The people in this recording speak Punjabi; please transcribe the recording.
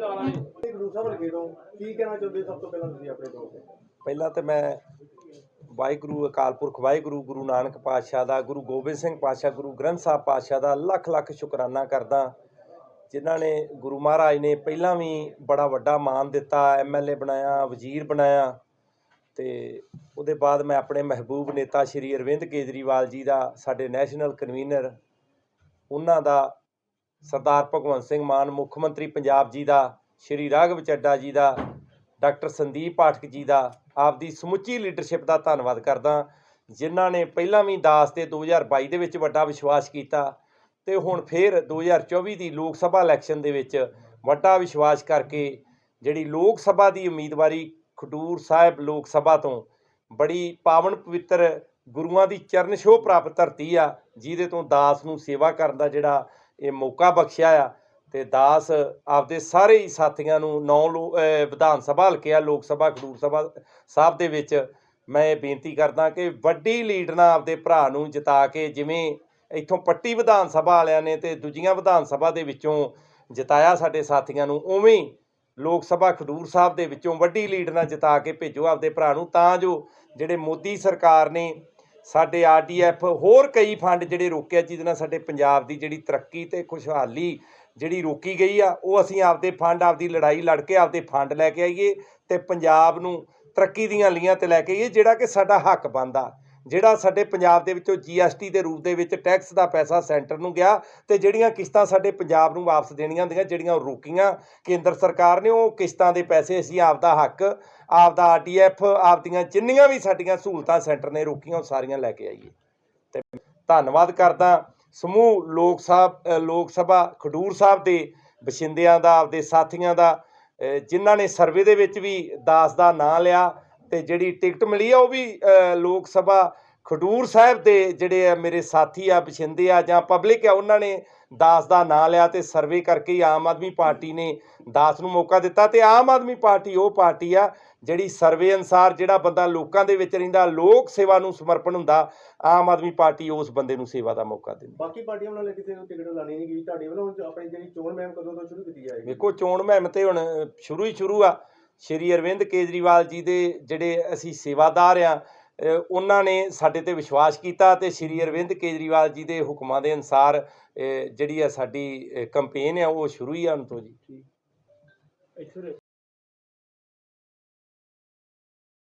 ਪਹਿਲਾਂ ਤੁਸੀਂ ਪਹਿਲਾਂ ਤੇ ਮੈਂ ਵਾਹਿਗੁਰੂ, ਅਕਾਲ ਪੁਰਖ ਵਾਹਿਗੁਰੂ, ਗੁਰੂ ਨਾਨਕ ਪਾਤਸ਼ਾਹ ਦਾ, ਗੁਰੂ ਗੋਬਿੰਦ ਸਿੰਘ ਪਾਤਸ਼ਾਹ, ਗੁਰੂ ਗ੍ਰੰਥ ਸਾਹਿਬ ਪਾਤਸ਼ਾਹ ਦਾ ਲੱਖ ਲੱਖ ਸ਼ੁਕਰਾਨਾ ਕਰਦਾ, ਜਿਨ੍ਹਾਂ ਨੇ ਗੁਰੂ ਮਹਾਰਾਜ ਨੇ ਪਹਿਲਾਂ ਵੀ ਬੜਾ ਵੱਡਾ ਮਾਨ ਦਿੱਤਾ ਐਮਐਲਏ ਬਣਾਇਆ, ਵਜ਼ੀਰ ਬਣਾਇਆ, ਤੇ ਉਹਦੇ ਬਾਅਦ ਮੈਂ ਆਪਣੇ ਮਹਿਬੂਬ ਨੇਤਾ ਸ਼੍ਰੀ ਅਰਵਿੰਦ ਕੇਜਰੀਵਾਲ ਜੀ ਦਾ, ਸਾਡੇ ਨੈਸ਼ਨਲ ਕਨਵੀਨਰ, ਉਹਨਾਂ ਦਾ ਸਰਦਾਰ ਭਗਵੰਤ ਸਿੰਘ ਮਾਨ, ਮੁੱਖ ਮੰਤਰੀ ਪੰਜਾਬ ਜੀ ਦਾ, ਸ਼੍ਰੀ ਰਾਘਵ ਚੱਡਾ ਜੀ ਦਾ, ਡਾਕਟਰ ਸੰਦੀਪ ਪਾਠਕ ਜੀ ਦਾ, ਆਪਦੀ ਸਮੁੱਚੀ ਲੀਡਰਸ਼ਿਪ ਦਾ ਧੰਨਵਾਦ ਕਰਦਾ ਜਿਨ੍ਹਾਂ ਨੇ ਪਹਿਲਾਂ ਵੀ ਦਾਸ ਤੇ 2022 ਦੇ ਵਿੱਚ ਵੱਡਾ ਵਿਸ਼ਵਾਸ ਕੀਤਾ ਤੇ ਹੁਣ ਫੇਰ 2024 ਦੀ ਲੋਕ ਸਭਾ ਇਲੈਕਸ਼ਨ ਦੇ ਵਿੱਚ ਵੱਡਾ ਵਿਸ਼ਵਾਸ ਕਰਕੇ ਜਿਹੜੀ ਲੋਕ ਸਭਾ ਦੀ ਉਮੀਦਵਾਰੀ ਖਡੂਰ ਸਾਹਿਬ ਲੋਕ ਸਭਾ ਤੋਂ ਬੜੀ ਪਾਵਨ ਪਵਿੱਤਰ ਗੁਰੂਆਂ ਦੀ ਚਰਨ ਛੋਹ ਪ੍ਰਾਪਤ ਧਰਤੀ ਆ, ਜਿਹਦੇ ਤੋਂ ਦਾਸ ਨੂੰ ਸੇਵਾ ਕਰਨ ਦਾ ਜਿਹੜਾ ਇਹ ਮੌਕਾ ਬਖਸ਼ਿਆ ਆ ਤੇ ਦਾਸ ਆਪਦੇ ਸਾਰੇ ਹੀ ਸਾਥੀਆਂ ਨੂੰ ਨੌ ਲੋ- ਵਿਧਾਨ ਸਭਾ ਹਲਕੇ ਆ, ਲੋਕ ਸਭਾ, ਖਡੂਰ ਸਭਾ ਸਾਹਿਬ ਦੇ ਵਿੱਚ ਮੈਂ ਇਹ ਬੇਨਤੀ ਕਰਦਾ ਕਿ ਵੱਡੀ ਲੀਡ ਨਾਲ ਆਪਦੇ ਭਰਾ ਨੂੰ ਜਿਤਾ ਕੇ ਜਿਵੇਂ ਇੱਥੋਂ ਪੱਟੀ ਵਿਧਾਨ ਸਭਾ ਵਾਲਿਆਂ ਨੇ ਤੇ ਦੂਜੀਆਂ ਵਿਧਾਨ ਸਭਾ ਦੇ ਵਿੱਚੋਂ ਜਿਤਾਇਆ ਸਾਡੇ ਸਾਥੀਆਂ ਨੂੰ, ਉਵੇਂ ਲੋਕ ਸਭਾ ਖਡੂਰ ਸਾਹਿਬ ਦੇ ਵਿੱਚੋਂ ਵੱਡੀ ਲੀਡ ਨਾਲ ਜਿਤਾ ਕੇ ਭੇਜੋ ਆਪਦੇ ਭਰਾ ਨੂੰ, ਤਾਂ ਜੋ ਜਿਹੜੇ ਮੋਦੀ ਸਰਕਾਰ ਨੇ ਸਾਡੇ ਆਰਡੀਐਫ ਹੋਰ ਕਈ ਫੰਡ ਜਿਹੜੇ ਰੋਕਿਆ ਜਿਹਦੇ ਨਾਲ ਸਾਡੇ ਪੰਜਾਬ ਦੀ ਜਿਹੜੀ ਤਰੱਕੀ ਤੇ ਖੁਸ਼ਹਾਲੀ ਜਿਹੜੀ ਰੋਕੀ ਗਈ ਆ, ਉਹ ਅਸੀਂ ਆਪਦੇ ਫੰਡ, ਆਪਦੀ ਲੜਾਈ ਲੜ ਕੇ ਆਪਦੇ ਫੰਡ ਲੈ ਕੇ ਆਈਏ ਤੇ ਪੰਜਾਬ ਨੂੰ ਤਰੱਕੀ ਦੀਆਂ ਲੀਆਂ ਤੇ ਲੈ ਕੇ ਆਈਏ ਜਿਹੜਾ ਕਿ ਸਾਡਾ ਹੱਕ ਬਣਦਾ। ਜਿਹੜਾ ਸਾਡੇ ਪੰਜਾਬ ਦੇ ਵਿੱਚੋਂ ਜੀਐਸਟੀ ਦੇ ਰੂਪ ਦੇ ਵਿੱਚ ਟੈਕਸ ਦਾ ਪੈਸਾ ਸੈਂਟਰ ਨੂੰ ਗਿਆ ਤੇ ਜਿਹੜੀਆਂ ਕਿਸ਼ਤਾਂ ਸਾਡੇ ਪੰਜਾਬ ਨੂੰ ਵਾਪਸ ਦੇਣੀਆਂ ਹੁੰਦੀਆਂ, ਜਿਹੜੀਆਂ ਉਹ ਰੋਕੀਆਂ, ਕੇਂਦਰ ਸਰਕਾਰ ਨੇ ਉਹ ਕਿਸ਼ਤਾਂ ਦੇ ਪੈਸੇ ਅਸੀਂ ਆਪਦਾ ਹੱਕ, ਆਪਦਾ ਆਰਡੀਐਫ ਆਪਦੀਆਂ ਜਿੰਨੀਆਂ ਵੀ ਸਾਡੀਆਂ ਸਹੂਲਤਾਂ ਸੈਂਟਰ ਨੇ ਰੋਕੀਆਂ, ਉਹ ਸਾਰੀਆਂ ਲੈ ਕੇ ਆਈਏ। ਤੇ ਧੰਨਵਾਦ ਕਰਦਾ ਸਮੂਹ ਲੋਕ ਸਾਹਿਬ ਲੋਕ ਸਭਾ ਖਡੂਰ ਸਾਹਿਬ ਦੇ, ਬਸ਼ਿੰਦਿਆਂ ਦਾ, ਆਪਦੇ ਸਾਥੀਆਂ ਦਾ ਜਿਨ੍ਹਾਂ ਨੇ ਸਰਵੇ ਦੇ ਵਿੱਚ ਵੀ ਦਾਸ ਦਾ ਨਾਂ ਲਿਆ ਤੇ ਜਿਹੜੀ ਟਿਕਟ ਮਿਲੀ ਆ ਉਹ ਵੀ ਲੋਕ ਸਭਾ ਖਡੂਰ ਸਾਹਿਬ ਦੇ ਜਿਹੜੇ ਆ ਮੇਰੇ ਸਾਥੀ ਆ ਬਸ਼ਿੰਦੇ ਆ ਜਾਂ ਪਬਲਿਕ ਆ ਉਹਨਾਂ ਨੇ ਦਾਸ ਦਾ ਨਾਂ ਲਿਆ ਤੇ ਸਰਵੇ ਕਰਕੇ ਹੀ ਆਮ ਆਦਮੀ ਪਾਰਟੀ ਨੇ ਦਾਸ ਨੂੰ ਮੌਕਾ ਦਿੱਤਾ ਤੇ ਆਮ ਆਦਮੀ ਪਾਰਟੀ ਉਹ ਪਾਰਟੀ ਆ ਜਿਹੜੀ ਸਰਵੇ ਅਨਸਾਰ ਜਿਹੜਾ ਬੰਦਾ ਲੋਕਾਂ ਦੇ ਵਿੱਚ ਰਹਿੰਦਾ ਲੋਕ ਸੇਵਾ ਨੂੰ ਸਮਰਪਣ ਹੁੰਦਾ ਆਮ ਆਦਮੀ ਪਾਰਟੀ ਉਸ ਬੰਦੇ ਨੂੰ ਸੇਵਾ ਦਾ ਮੌਕਾ ਦਿੰਦੀ ਬਾਕੀ ਪਾਰਟੀਆਂ ਵੱਲੋਂ ਕਿਸੇ ਨੂੰ ਟਿਕਟ ਲਾਣੀ ਨਹੀਂ ਗਈ ਤੁਹਾਡੇ ਵੱਲੋਂ ਆਪਣੀ ਜਿਹੜੀ ਚੋਣ ਮੁਹਿੰਮ ਕਦੋਂ ਤੋਂ ਸ਼ੁਰੂ ਕੀਤੀ ਜਾਏਗੀ? ਵੇਖੋ ਚੋਣ ਮੁਹਿੰਮ ਤੇ ਹੁਣ ਸ਼ੁਰੂ ਹੀ ਸ਼ੁਰੂ ਆ ਸ਼੍ਰੀ ਅਰਵਿੰਦ ਕੇਜਰੀਵਾਲ ਜੀ ਦੇ ਜਿਹੜੇ ਅਸੀਂ ਸੇਵਾਦਾਰ ਆ ਉਹਨਾਂ ਨੇ ਸਾਡੇ ਤੇ ਵਿਸ਼ਵਾਸ ਕੀਤਾ ਤੇ ਸ਼੍ਰੀ ਅਰਵਿੰਦ ਕੇਜਰੀਵਾਲ ਜੀ ਦੇ ਹੁਕਮਾਂ ਦੇ ਅਨਸਾਰ ਜਿਹੜੀ ਆ ਸਾਡੀ ਕੰਪੇਨ ਆ, ਉਹ ਸ਼ੁਰੂ ਹੀ ਆ ਤੋਂ ਜੀ।